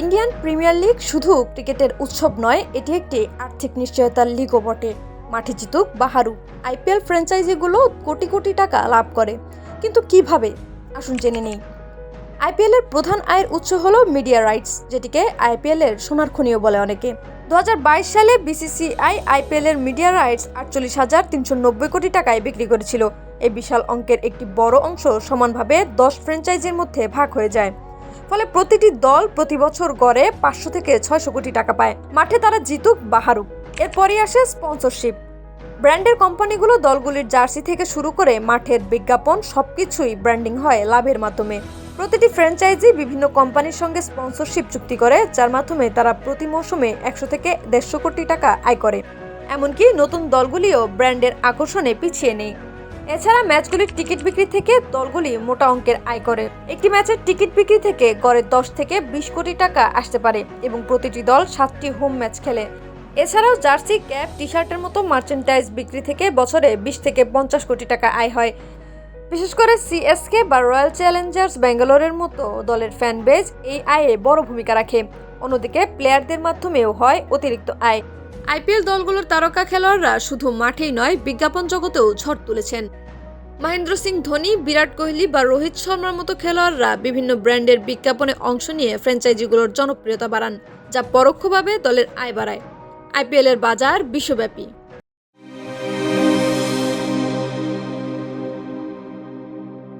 Indian premier league শুধু ক্রিকেটের উৎসব নয়, এটি একটি আর্থিক নিশ্চয়তার লিগও বটে। মাঠে জিতুক বা হারুক আইপিএল ফ্র্যাঞ্চাইজিগুলো কোটি কোটি টাকা লাভ করে। কিন্তু কীভাবে? আসুন জেনে নেই। আইপিএল এর প্রধান আয়ের উৎস হলো মিডিয়া রাইটস, যেটিকে আইপিএল এর সোনার খনিও বলে অনেকে। দু হাজার বাইশ সালে বিসিসিআই আইপিএল এর মিডিয়া রাইটস আটচল্লিশ হাজার তিনশো নব্বই কোটি টাকায় বিক্রি করেছিল। এই বিশাল অঙ্কের একটি বড় অংশ সমানভাবে দশ ফ্র্যাঞ্চাইজির মধ্যে ভাগ হয়ে যায়। ফলে প্রতিটি দল প্রতি বছর গড়ে পাঁচশো থেকে ছয়শো কোটি টাকা পায়। মাঠে তারা জিতুক বা হারুক। এরপরই আসে স্পন্সরশিপ। ব্র্যান্ডের কোম্পানিগুলো দলগুলির জার্সি থেকে শুরু করে মাঠের বিজ্ঞাপন সবকিছুই ব্র্যান্ডিং হয় লাভের মাধ্যমে। প্রতিটি ফ্র্যাঞ্চাইজি বিভিন্ন কোম্পানির সঙ্গে স্পন্সরশিপ চুক্তি করে, যার মাধ্যমে তারা প্রতি মৌসুমে একশো থেকে দেড়শো কোটি টাকা আয় করে। এমনকি নতুন দলগুলিও ব্র্যান্ডের আকর্ষণে পিছিয়ে নেই। এছাড়া ম্যাচগুলির টিকিট বিক্রি থেকে দলগুলি মোটা অঙ্কের আয় করে। একটি ম্যাচের টিকিট বিক্রি থেকে গড়ে দশ থেকে বিশ কোটি টাকা আসতে পারে এবং প্রতিটি দল সাতটি হোম ম্যাচ খেলে। এছাড়াও জার্সি, ক্যাপ টি শার্টের মতো মার্চেন্টাইজ বিক্রি থেকে বছরে বিশ থেকে পঞ্চাশ কোটি টাকা আয় হয়। বিশেষ করে সিএসকে বা রয়্যাল চ্যালেঞ্জার্স ব্যাঙ্গালোরের মতো দলের ফ্যান বেজ এই আয়ে বড় ভূমিকা রাখে। অন্যদিকে প্লেয়ারদের মাধ্যমেও হয় অতিরিক্ত আয়। আইপিএল দলগুলোর তারকা খেলোয়াড়রা শুধু মাঠেই নয়, বিজ্ঞাপন জগতেও ঝড় তুলেছেন। মহেন্দ্র সিং ধোনি, বিরাট কোহলি বা রোহিত শর্মার মতো খেলোয়াড়রা বিভিন্ন ব্র্যান্ডের বিজ্ঞাপনে অংশ নিয়ে ফ্র্যাঞ্চাইজিগুলোর জনপ্রিয়তা বাড়ান, যা পরোক্ষভাবে দলের আয় বাড়ায়। আইপিএলের বাজার বিশ্বব্যাপী।